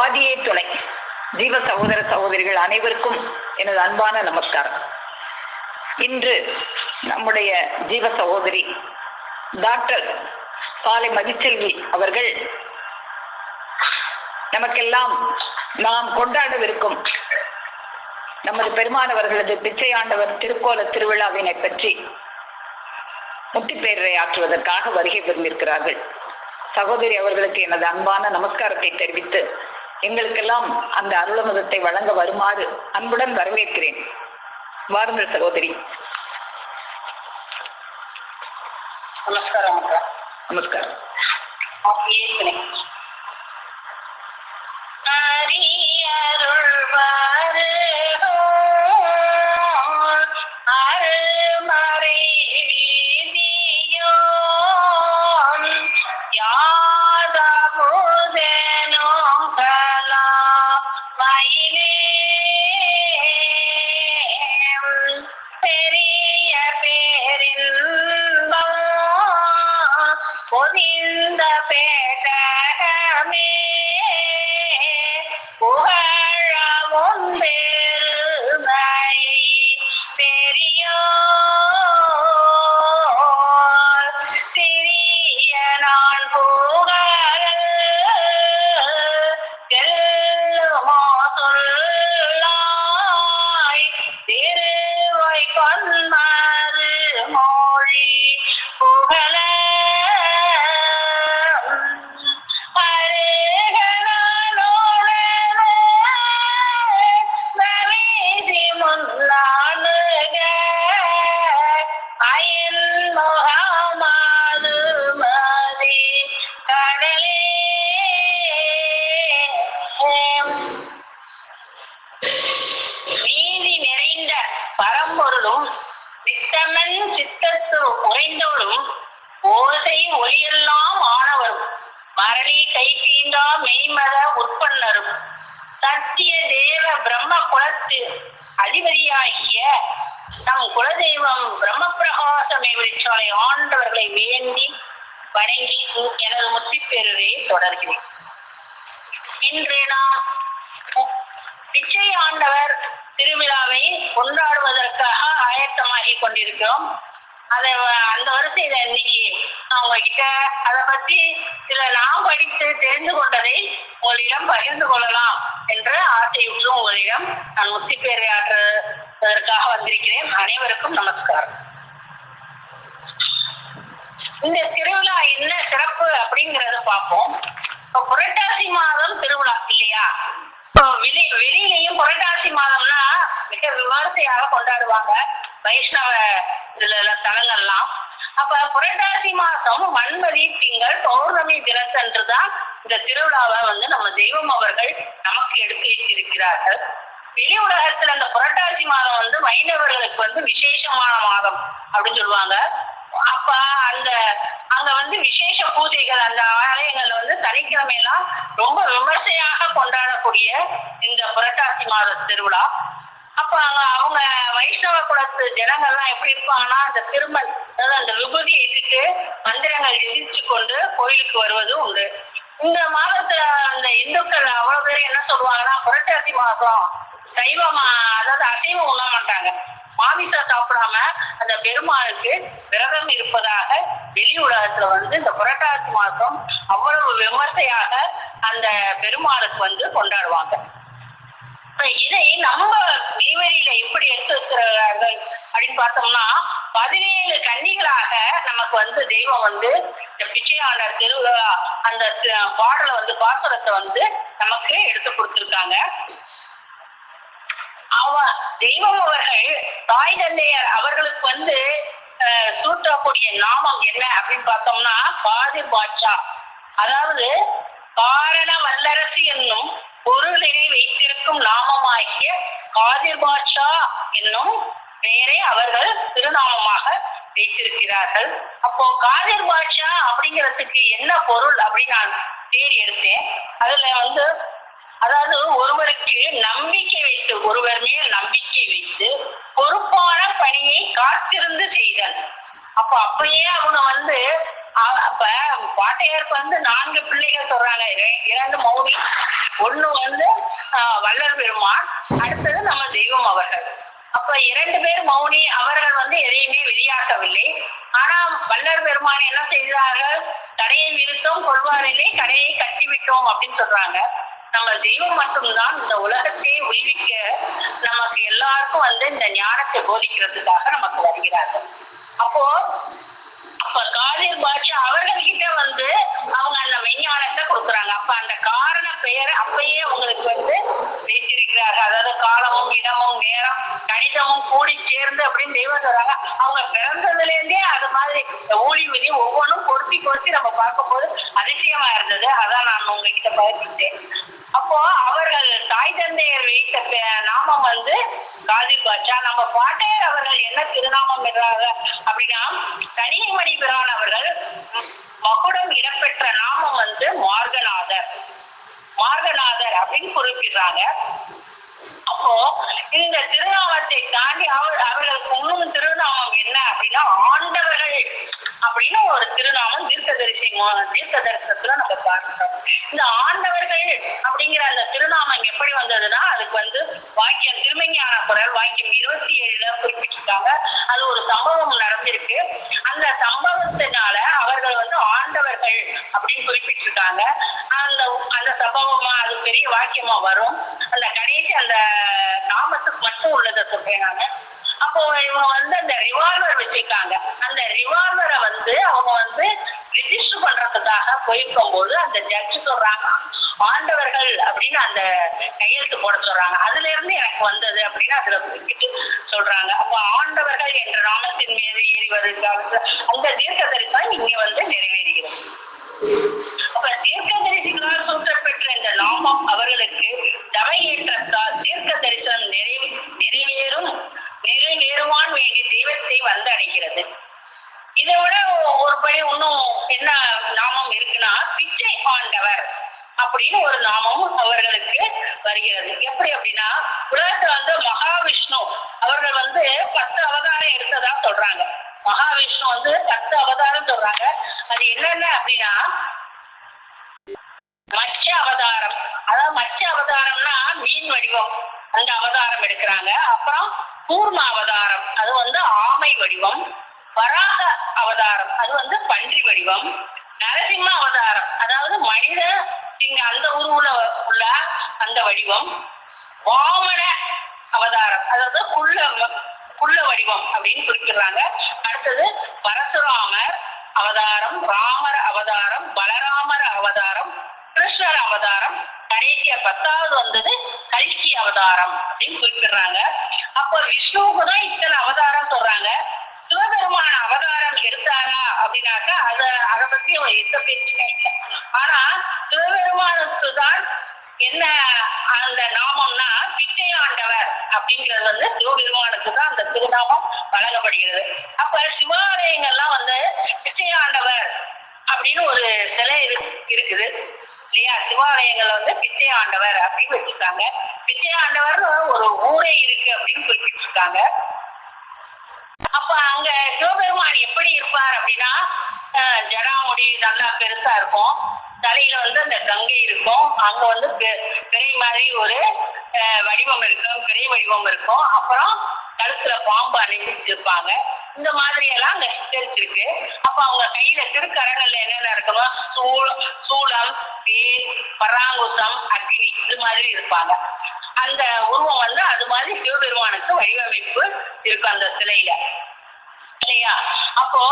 ஆதியே துணை. ஜீவ சகோதர சகோதரிகள் அனைவருக்கும் எனது அன்பான நமஸ்காரம். இன்று நம்முடைய ஜீவ சகோதரி டாக்டர் சாலை மதிச்செல்வி அவர்கள் நமக்கெல்லாம் நாம் கொண்டாடவிருக்கும் நமது பெருமானவர்களது பிச்சை ஆண்டவர் திருக்கோல திருவிழாவினை பற்றி முத்திப்பேரரை ஆற்றுவதற்காக வருகை புரிந்திருக்கிறார்கள் சகோதரி அவர்களுக்கு எனது அன்பான நமஸ்காரத்தை தெரிவித்து எங்களுக்கெல்லாம் அந்த அருளமுதத்தை வழங்க வருமாறு அன்புடன் வரவேற்கிறேன். வாருங்கள் சகோதரி. நமஸ்காரம் நமஸ்காரம். அப்படியே பரம்பொருளும் விட்டமன் சித்தத்து உறைந்தோடும் ஓசை ஒளியெல்லாம் ஆனவரும். மரளி கை தீண்டா மெய்மத உற்பன்னரும். சத்திய தேவ பிரம்ம குலத்து அதிபதியாகிய நம் குலதெய்வம் பிரம்ம பிரகாசமே விழிச்சாலை ஆண்டவர்களை வேண்டி வணங்கி எனது முத்திப்பேரரை தொடர்கிறேன். இன்று நாம் பிச்சை ஆண்டவர் திருவிழாவை கொண்டாட ஆயத்தமாகி கொண்டிருக்கிறோம் அதை அந்த வருஷம் இதை இன்னைக்கு நான் உங்ககிட்ட அதை பத்தி சில நான் படித்து தெரிந்து கொண்டதை உங்களிடம் பகிர்ந்து கொள்ளலாம் என்ற ஆசையுற்று உங்களிடம் நான் முத்தி பேரையாற்றுவதற்காக வந்திருக்கிறேன். அனைவருக்கும் நமஸ்காரம். இந்த திருவிழா என்ன சிறப்பு அப்படிங்கறத பார்ப்போம். புரட்டாசி மாதம் திருவிழா இல்லையா? வெளி வெளியிலையும் புரட்டாசி மாதம்னா மிக விமர்சையாக கொண்டாடுவாங்க. வைஷ்ணவ இதுல தலங்கள்லாம். அப்ப புரட்டாசி மாசம் மண்மதி திங்கள் பௌர்ணமி தினத்தன்று தான் இந்த திருவிழாவை வந்து நம்ம தெய்வம் அவர்கள் நமக்கு எடுத்து வைத்திருக்கிறார்கள். வெளி உலகத்துல அந்த புரட்டாசி மாதம் வந்து வைணவர்களுக்கு வந்து விசேஷமான மாதம் அப்படின்னு சொல்லுவாங்க. அப்ப அந்த அங்க வந்து விசேஷ பூஜைகள் அந்த ஆலயங்கள்ல வந்து சனிக்கிழமையெல்லாம் ரொம்ப விமர்சையாக கொண்டாடக்கூடிய இந்த புரட்டாசி மாத திருவிழா. அப்ப அங்க அவங்க வைஷ்ணவ குலத்து ஜனங்கள்லாம் எப்படி இருப்பாங்கன்னா அந்த திருமண் அதாவது அந்த விபூதியை இட்டுட்டு மந்திரங்கள் எதிர்த்து கொண்டு கோயிலுக்கு வருவதும் உண்டு. இந்த மாதத்துல அந்த இந்துக்கள் அவ்வளவு பேர் என்ன சொல்லுவாங்கன்னா புரட்டாசி மாதம் சைவமா அதாவது அசைவம் உண்ண மாட்டாங்க மாமிசம் சாப்பிடாம அந்த பெருமாளுக்கு விரதம் இருப்பதாக வெளி உலகத்துல வந்து இந்த புரட்டாசி மாசம் அவ்வளவு விமர்சையாக அந்த பெருமாளுக்கு வந்து கொண்டாடுவாங்க. இதை நம்ம நெய்வேலியில எப்படி எடுத்து வைக்கிறார்கள் அப்படின்னு பார்த்தோம்னா பதினேழு கன்னிகளாக நமக்கு வந்து தெய்வம் வந்து இந்த பிச்சையாளர் திருவிழா அந்த பாடலை வந்து பாசுரத்தை வந்து நமக்கு எடுத்து கொடுத்துருக்காங்க. அவன் தெய்வம் அவர்கள் தாய் தந்தையர் அவர்களுக்கு வந்து சூட்டக்கூடிய நாமம் என்ன அப்படின்னு பார்த்தோம்னா காதிர் பாட்சா. அதாவது காரண வல்லரசு என்னும் பொருளினை வைத்திருக்கும் நாமமாகிய காதிர் பாட்சா என்னும் பெயரை அவர்கள் திருநாமமாக வைத்திருக்கிறார்கள். அப்போ காதிர் பாட்சா அப்படிங்கிறதுக்கு என்ன பொருள் அப்படின்னு நான் தேடி எடுத்தேன். அதுல வந்து அதாவது ஒருவருக்கு நம்பிக்கை வைத்து ஒருவர் மேல் நம்பிக்கை வைத்து பொறுப்பான பணியை காத்திருந்து செய்தல். அப்ப அப்பயே அவங்க வந்து அப்ப பாட்டையாருக்கு வந்து நான்கு பிள்ளைகள் சொல்றாங்க. இரண்டு மௌனி ஒண்ணு வந்து வல்லர் பெருமான் அடுத்தது நம்ம தெய்வம் அவர்கள். அப்ப இரண்டு பேர் மௌனி அவர்கள் வந்து எதையுமே வெளியாக்கவில்லை. ஆனா வல்லர் பெருமான் என்ன செய்தார்கள்? கடையை விருத்தோம் கொள்வாரில்லை கடையை கட்டிவிட்டோம் அப்படின்னு சொல்றாங்க. நம்ம தெய்வம் மட்டும்தான் இந்த உலகத்தை உய்விக்க நமக்கு எல்லாருக்கும் வந்து இந்த ஞானத்தை போதிக்கிறதுக்காக நமக்கு வருகிறார்கள். அப்போ அப்ப காதிர் பாட்ஷா அவர்கள்கிட்ட வந்து அவங்க அந்த மெய்ஞானத்தை கொடுக்குறாங்க. அப்ப அந்த காரண பெயரை அப்பயே அவங்களுக்கு வந்து வைத்திருக்கிறார்கள். அதாவது காலமும் இடமும் நேரம் கணிதமும் கூடி சேர்ந்து அப்படின்னு தெய்வம் சொல்றாங்க. அவங்க பிறந்ததுல இருந்தே அது மாதிரி இந்த ஊழி விதி ஒவ்வொன்றும் பொருத்தி பொருத்தி நம்ம பார்க்கும்போது அதிசயமா இருந்தது. அதான் நான் உங்ககிட்ட பகிர்ந்துட்டேன் அப்போ அவர்கள் தாய் தந்தையர் வைத்த பே- நாமம் வந்து காதிர் பாட்சா நம்ம பாட்டையர் அவர்கள் என்ன திருநாமம் என்றாங்க அப்படின்னா கனிமணி பிரான் அவர்கள் ம், மகுடம் இடம்பெற்ற நாமம் வந்து மார்கநாதர் மார்கநாதர் அப்படின்னு குறிப்பிடுறாங்க அப்போ இந்த திருநாமத்தை தாண்டி அவர் அவர்களுக்கு இன்னும் திருநாமம் என்ன அப்படின்னா ஆண்டவர்கள் அப்படின்னு ஒரு திருநாமம் தீர்க்கதரிசி மோ- தீர்க்க தரிசனத்துல நம்ம பார்க்கிறோம் இந்த ஆண்டவர்கள் அப்படிங்கிற அந்த திருநாமம் எப்படி வந்ததுன்னா அதுக்கு வந்து வாக்கியம் திருமஞான குரல் வாக்கியம் இருபத்தி ஏழுல குறிப்பிட்டிருக்காங்க. அது ஒரு சம்பவம் நடந்திருக்கு. அந்த சம்பவத்தினால அவர்கள் வந்து ஆண்டவர்கள் அப்படின்னு குறிப்பிட்டிருக்காங்க. அந்த அந்த சம்பவமா அது பெரிய வாக்கியமா வரும். அந்த கடைசி அந்த நாமத்துக்கு மட்டும் உள்ளதை சொல்றேன் நானு. அப்போ இவங்க வந்து அந்த ரிவால்வர் வச்சிருக்காங்க. அந்த ரிவால்வரை வந்து அவங்க வந்து ரிஜிஸ்டர் பண்றதுக்காக போயிருக்கும் போது அந்த ஜட்ஜு சொல்றாங்க ஆண்டவர்கள் அப்படின்னு அந்த கையெழுத்து போட சொல்றாங்க. அதுல இருந்து எனக்கு வந்தது அப்படின்னு அதுல குறிப்பிட்டு சொல்றாங்க. அப்ப ஆண்டவர்கள் என்ற நாமத்தின் மீது ஏறி வருகிறாங்க அந்த தீர்க்க தரிசனம் இங்க வந்து நிறைவேறுகிறது. அப்ப தீர்க்கதரிசிகளால் சூட்டப்பெற்ற இந்த நாமம் அவர்களுக்கு தவையேற்றத்தால் தீர்க்க தரிசனம் நிறை நிறைவேறும் நிறைவேறுவான் வேண்டி தெய்வத்தை வந்து அடைகிறது இதை விட ஒரு படி இன்னும் என்ன நாமம் இருக்குன்னா பிச்சை ஆண்டவர். அப்படின்னு ஒரு நாமமும் அவர்களுக்கு வருகிறது. எப்படி அப்படின்னா உலகத்துல வந்து மகாவிஷ்ணு அவர்கள் வந்து பத்து அவதாரம் எடுத்ததா சொல்றாங்க. மகாவிஷ்ணு வந்து பத்து அவதாரம் சொல்றாங்க. அது என்னென்ன அப்படின்னா மச்ச அவதாரம். அதாவது மச்ச அவதாரம்னா மீன் வடிவம். அந்த அவதாரம் எடுக்கிறாங்க. அப்புறம் கூர்ம அவதாரம். அது வந்து ஆமை வடிவம். வராக அவதாரம். அது வந்து பன்றி வடிவம். நரசிம்ம அவதாரம். அதாவது மனித இங்க அந்த உருவுல உள்ள அந்த வடிவம் வாமன அவதாரம் அதாவது குள்ள குள்ள வடிவம் அப்படின்னு குறிப்பிடுறாங்க. அடுத்தது பரசுராமர் அவதாரம் ராமர் அவதாரம் பலராமர் அவதாரம் கிருஷ்ணர் அவதாரம் கடைசிய பத்தாவது வந்தது கல்கி அவதாரம் அப்படின்னு குறிப்பிடுறாங்க. அப்ப விஷ்ணுவுக்கு தான் இத்தனை அவதாரம் சொல்றாங்க. சிவபெருமான அவதாரம் எடுத்தாரா அப்படின்னாக்கா அத அதை பத்தி ஒரு எந்த பேச்சுமே இல்லை. ஆனா சிவபெருமானுக்கு தான் என்ன அந்த நாமம்னா பிச்சையாண்டவர் அப்படிங்கிறது வந்து சிவபெருமானுக்கு தான் அந்த திருநாமம் வழங்கப்படுகிறது. அப்ப சிவாலயங்கள்லாம் வந்து பிச்சையாண்டவர் அப்படின்னு ஒரு சிலை இருக்குது. இல்லையா? சிவாலயங்கள் வந்து பிச்சை ஆண்டவர் அப்படின்னு வச்சிருக்காங்க. பிச்சை ஆண்டவர்னு ஒரு ஊரே இருக்கு அப்படின்னு குறிப்பிட்டிருக்காங்க. அப்ப அங்க சிவபெருமான் எப்படி இருப்பார் அப்படின்னா ஜடாமுடி நல்லா பெருசா இருக்கும். தலையில வந்து அந்த கங்கை இருக்கும். அங்க வந்து பெ- பிறை மாதிரி ஒரு வடிவம் இருக்கும். பிறை வடிவம் இருக்கும். அப்புறம் கழுத்துல பாம்பு அணிஞ்சிருப்பாங்க இந்த மாதிரி எல்லாம் அங்க சித்தரிச்சிருக்கு அப்ப அவங்க கையில திருக்கரங்கள்ல என்னென்ன இருக்கணும் சூழ சூளம் வேர் பராங்குசம் அக்னி இது மாதிரி இருப்பாங்க. அந்த உருவம் வந்து அது மாதிரி சிவபெருமானுக்கு வடிவமைப்பு இருக்கும் அந்த சிலையில. இல்லையா? அப்போ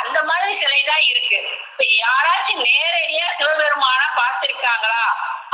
அந்த மாதிரி சிலை தான் இருக்கு. இப்ப யாராச்சும் நேரடியா சிவபெருமான பார்த்திருக்காங்களா?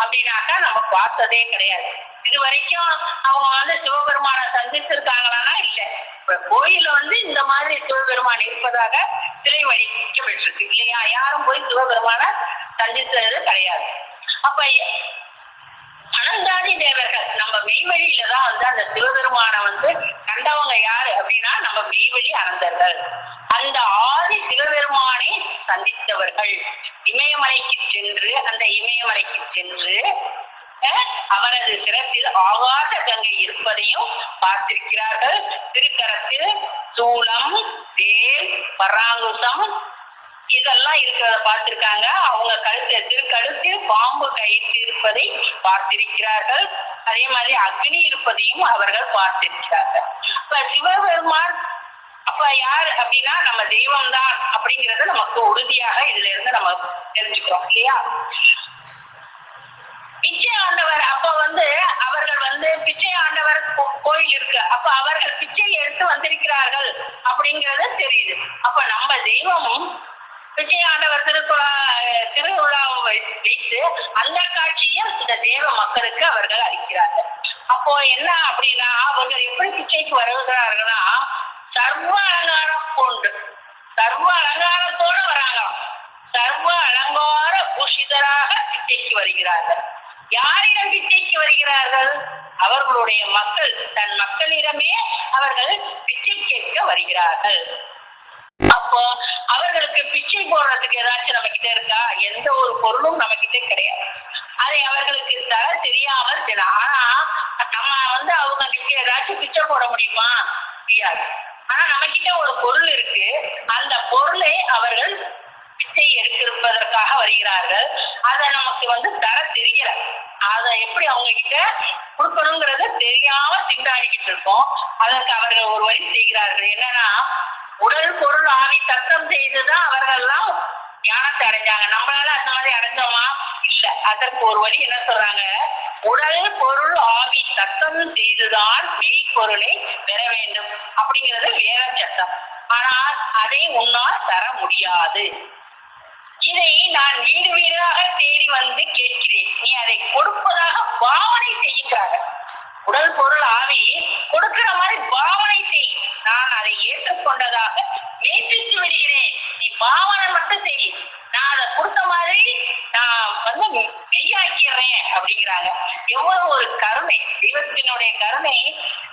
அப்படின்னாக்கா நம்ம பார்த்ததே கிடையாது. இது வரைக்கும் அவங்க வந்து சிவபெருமான சந்திச்சிருக்காங்களான்னா இல்ல. இப்ப கோயில்ல வந்து இந்த மாதிரி சிவபெருமான் இருப்பதாக சிலை வடிக்கப்பட்டிருக்கு இல்லையா? யாரும் போய் சிவபெருமான சந்தித்தது கிடையாது. அப்ப அனந்தாதி தேவர்கள். நம்ம மெய்வழியில தான் வந்து அந்த சிவபெருமான வந்து கண்டவங்க யாரு அப்படின்னா நம்ம மெய்வழி அனந்தர்கள் அந்த ஆதி சிவபெருமானை சந்தித்தவர்கள். இமயமலைக்கு சென்று அந்த இமயமலைக்கு சென்று அஹ், அவரது சிரத்தில் ஆகாச கங்கை இருப்பதையும் பார்த்திருக்கிறார்கள். திருக்கரத்தில் சூளம் தேர் பராங்குசம் இதெல்லாம் இருக்கிறத பார்த்திருக்காங்க. அவங்க கழுத்து திருக்கழுத்து பாம்பு கயிற்று இருப்பதை பார்த்திருக்கிறார்கள். அதே மாதிரி அக்னி இருப்பதையும் அவர்கள் பார்த்திருக்கிறார்கள். இப்ப சிவபெருமான் அப்ப யார் அப்படின்னா நம்ம தெய்வம் தான் அப்படிங்கறத நமக்கு உறுதியாக இதுல இருந்து நம்ம தெரிஞ்சுக்கிறோம் இல்லையா? பிச்சை ஆண்டவர் அப்ப வந்து அவர்கள் வந்து பிச்சை ஆண்டவர் கோ- கோயில் இருக்கு. அப்ப அவர்கள் பிச்சை எடுத்து வந்திருக்கிறார்கள் அப்படிங்கறது தெரியுது. அப்ப நம்ம தெய்வமும் விஜயாண்டவர் திருக்குழா திருவிழாவை வைத்து அந்த காட்சியும் இந்த தேவ மக்களுக்கு அவர்கள் அளிக்கிறார்கள். அப்போ என்ன அப்படின்னா அவர்கள் எப்படி பிச்சைக்கு வருகிறார்கள்னா சர்வ அலங்காரம் கொண்டு சர்வ அலங்காரத்தோட வராங்களாம். சர்வ அலங்கார பூஷிதராக பிச்சைக்கு வருகிறார்கள். யாரிடம் பிச்சைக்கு வருகிறார்கள்? அவர்களுடைய மக்கள் தன் மக்களிடமே அவர்கள் பிச்சை கேட்க வருகிறார்கள். அப்போ அவர்களுக்கு பிச்சை போடுறதுக்கு ஏதாச்சும் நம்ம கிட்ட இருக்கா? எந்த ஒரு பொருளும் நம்ம கிட்ட கிடையாது. அதை அவர்களுக்கு தர தெரியாமல் சில ஆனா நம்ம வந்து அவங்க கிட்ட ஏதாச்சும் பிச்சை போட முடியுமா? முடியாது. ஆனா நம்ம கிட்ட ஒரு பொருள் இருக்கு. அந்த பொருளை அவர்கள் பிச்சை எடுத்திருப்பதற்காக வருகிறார்கள். அதை நமக்கு வந்து தர தெரியல. அதை எப்படி அவங்க கிட்ட கொடுக்கணுங்கிறத தெரியாம திண்டாடிக்கிட்டு இருக்கோம். அதற்கு அவர்கள் ஒரு வழி செய்கிறார்கள். என்னன்னா உடல் பொருள் ஆவி தத்தம் செய்துதான் அவர்கள் எல்லாம் ஞானத்தை அடைஞ்சாங்க. நம்மளால அந்த மாதிரி அடைஞ்சோமா? இல்ல. அதற்கு ஒரு வழி என்ன சொல்றாங்க? உடல் பொருள் ஆவி தத்தம் செய்துதான் மெய்ப்பொருளை பெற வேண்டும். அப்படிங்கிறது வேற சட்டம். ஆனால் அதை உன்னால் தர முடியாது. இதை நான் வீடு வீடாக தேடி வந்து கேட்கிறேன். நீ அதை கொடுப்பதாக பாவனை செய்கிறார்கள். உடல் பொருள் ஆவி கொடுக்கிற மாதிரி பாவனை செய். நான் அதை ஏற்றுக்கொண்டதாக மெய்ப்பித்து விடுகிறேன். நீ பாவனை மட்டும் செய். நான் அதை கொடுத்த மாதிரி நான் வந்து மெய்யாக்கிறேன் அப்படிங்கிறாங்க. எவ்வளவு ஒரு கருணை. தெய்வத்தினுடைய கருணை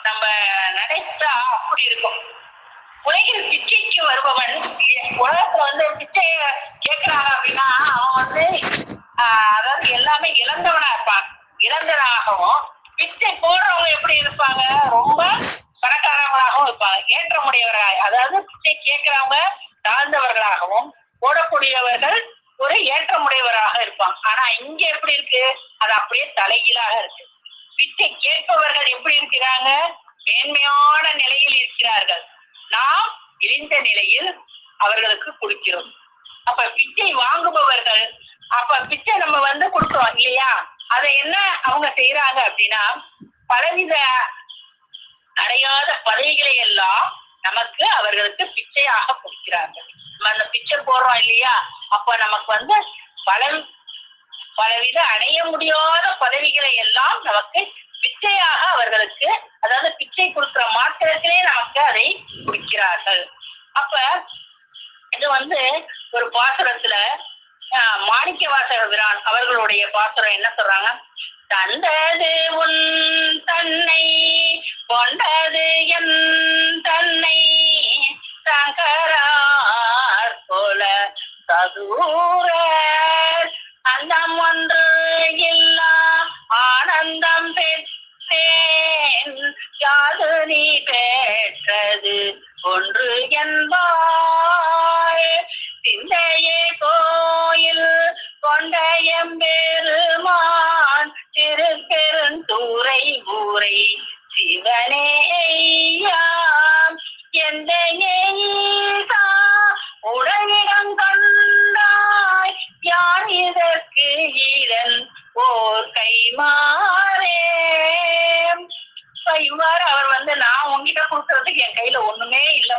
நம்ம நினைச்சா அப்படி இருக்கும். உலகில் பிச்சைக்கு வருபவன் உலகத்துல வந்து பிச்சை கேட்கிறாங்க அப்படின்னா அவன் வந்து அதாவது எல்லாமே இழந்தவனா இருப்பான். இழந்தனாகவும் பிச்சை போடுறவங்க எப்படி இருப்பாங்க? ரொம்ப பணக்காரங்களாகவும் இருப்பாங்க. ஏற்றமுடையவர்களாக அதாவது பிச்சை கேட்கிறவங்க தாழ்ந்தவர்களாகவும் போடக்கூடியவர்கள் ஒரு ஏற்றமுடையவராக இருப்பாங்க. ஆனா இங்க எப்படி இருக்கு? அது அப்படியே தலைகீழாக இருக்கு. பிச்சை கேட்பவர்கள் எப்படி இருக்கிறாங்க? மேன்மையான நிலையில் இருக்கிறார்கள். நாம் இழிந்த நிலையில் அவர்களுக்கு கொடுக்கிறோம். அப்ப பிச்சை வாங்குபவர்கள் அப்ப பிச்சை நம்ம வந்து கொடுக்கிறோம் இல்லையா? அதை என்ன அவங்க செய்யறாங்க அப்படின்னா பலவித அடையாத பதவிகளை எல்லாம் நமக்கு அவர்களுக்கு பிச்சையாக கொடுக்கிறாங்க. நம்ம அந்த பிக்சர் போடுறோம் இல்லையா? அப்ப நமக்கு வந்து பல பலவித அடைய முடியாத பதவிகளை எல்லாம் நமக்கு பிச்சையாக அவர்களுக்கு அதாவது பிச்சை கொடுக்கிற மாத்திரத்திலே நமக்கு அதை கொடுக்கிறார்கள். அப்ப இது வந்து ஒரு பாசுரத்துல மாணிக்க வாசகபிரான் அவர்களுடைய பாசுரம் என்ன சொல்றாங்க? தந்தது உன் தன்னை கொண்டது என் தன்னை சங்கரார் போல சதூர அந்தம் ஒன்று இல்லா ஆனந்தம் பெற்றேன். யாது நீ பெற்றது ஒன்று என்பார்.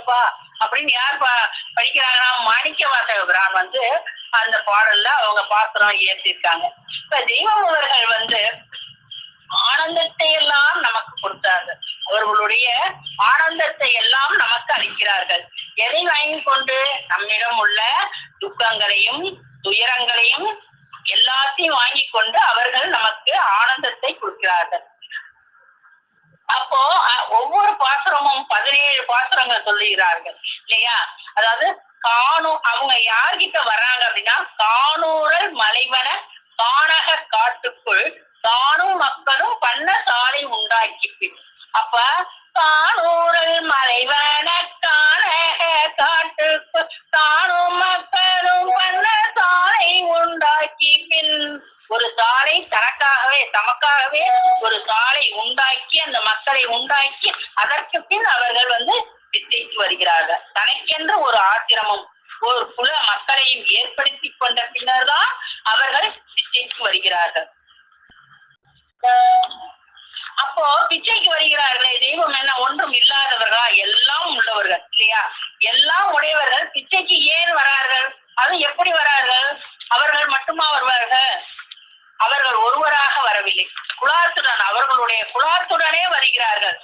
ஒண்ணுமே இல்லப்பா அப்படின்னு யார் பா- படிக்கிறாங்கன்னா மாணிக்க வாசகபிரான் வந்து அந்த பாடல்ல அவங்க பாத்திரம் ஏற்றிருக்காங்க இப்ப தெய்வம் அவர்கள் வந்து ஆனந்தத்தை எல்லாம் நமக்கு கொடுத்தார்கள். அவர்களுடைய ஆனந்தத்தை எல்லாம் நமக்கு அளிக்கிறார்கள். எதை வாங்கி கொண்டு? நம்மிடம் உள்ள துக்கங்களையும் துயரங்களையும் எல்லாத்தையும் வாங்கி கொண்டு அவர்கள் நமக்கு ஆனந்தத்தை கொடுக்கிறார்கள். அப்போ ஒவ்வொரு பாசுரமும் பதினேழு பாசுரங்கள் சொல்லுகிறார்கள். இல்லையா? அதாவது காணு அவங்க யார்கிட்ட வர்றாங்க அப்படின்னா காணூரல் மலைவன காணக காட்டுக்குள் தானும் மக்களும் பண்ண சாலை உண்டாக்கிட்டு அப்ப காணூரல் மலைவன காணக காட்டுக்குள் தானும் மக்களும் பண்ண சாலை உண்டாக்கி பின் ஒரு சாரை தனக்காகவே தமக்காகவே ஒரு சாலை உண்டாக்கி அந்த மக்களை உண்டாக்கி அதற்கு பின் அவர்கள் வந்து பிச்சைக்கு வருகிறார்கள். தனக்கென்று ஒரு ஆசிரமம் ஒரு குல மக்களையும் ஏற்படுத்தி கொண்ட பின்னர் தான் அவர்கள் பிச்சைக்கு வருகிறார்கள். அப்போ பிச்சைக்கு வருகிறார்களே தெய்வம் என்ன ஒன்றும் இல்லாதவர்களா? எல்லாம் உள்ளவர்கள் இல்லையா? எல்லாம் உடையவர்கள் பிச்சைக்கு ஏன் வரார்கள்? அது எப்படி வரார்கள்? அவர்கள் மட்டுமா வருவார்கள்? அவர்கள் ஒருவராக வரவில்லை. குலாத்துடன் அவர்களுடைய குலாத்துடனே வருகிறார்கள்.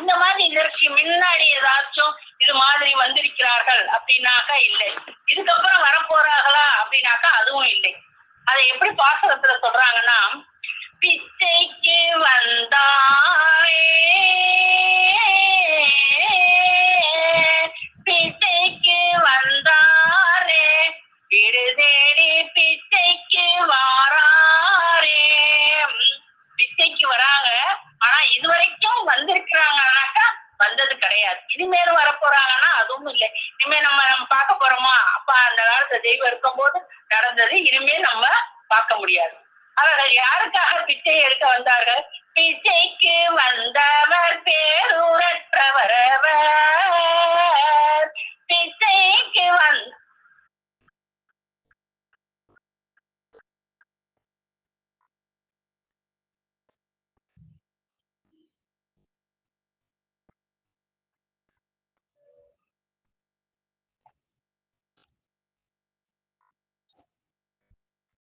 இந்த மாதிரி இதற்கு முன்னாடி ஏதாச்சும் இது மாதிரி வந்திருக்கிறார்கள் அப்படின்னாக்கா இல்லை. இதுக்கப்புறம் வரப்போறார்களா அப்படின்னாக்கா அதுவும் இல்லை. அதை எப்படி பாசகத்துல சொல்றாங்கன்னா பிச்சைக்கு வந்தாரே மேல வரப்போறாங்கன்னா அதுவும் இல்லை. இனிமே நம்ம நம்ம பார்க்க போறோமா? அப்ப அந்த காலத்துல தெய்வம் இருக்கும்போது நடந்தது. இனிமே நம்ம பார்க்க முடியாது. அவர்கள் யாருக்காக பிச்சை எடுக்க வந்தார்கள்? பிச்சைக்கு வந்தவர் பேரூரற்றவரவர். பிச்சைக்கு வந்த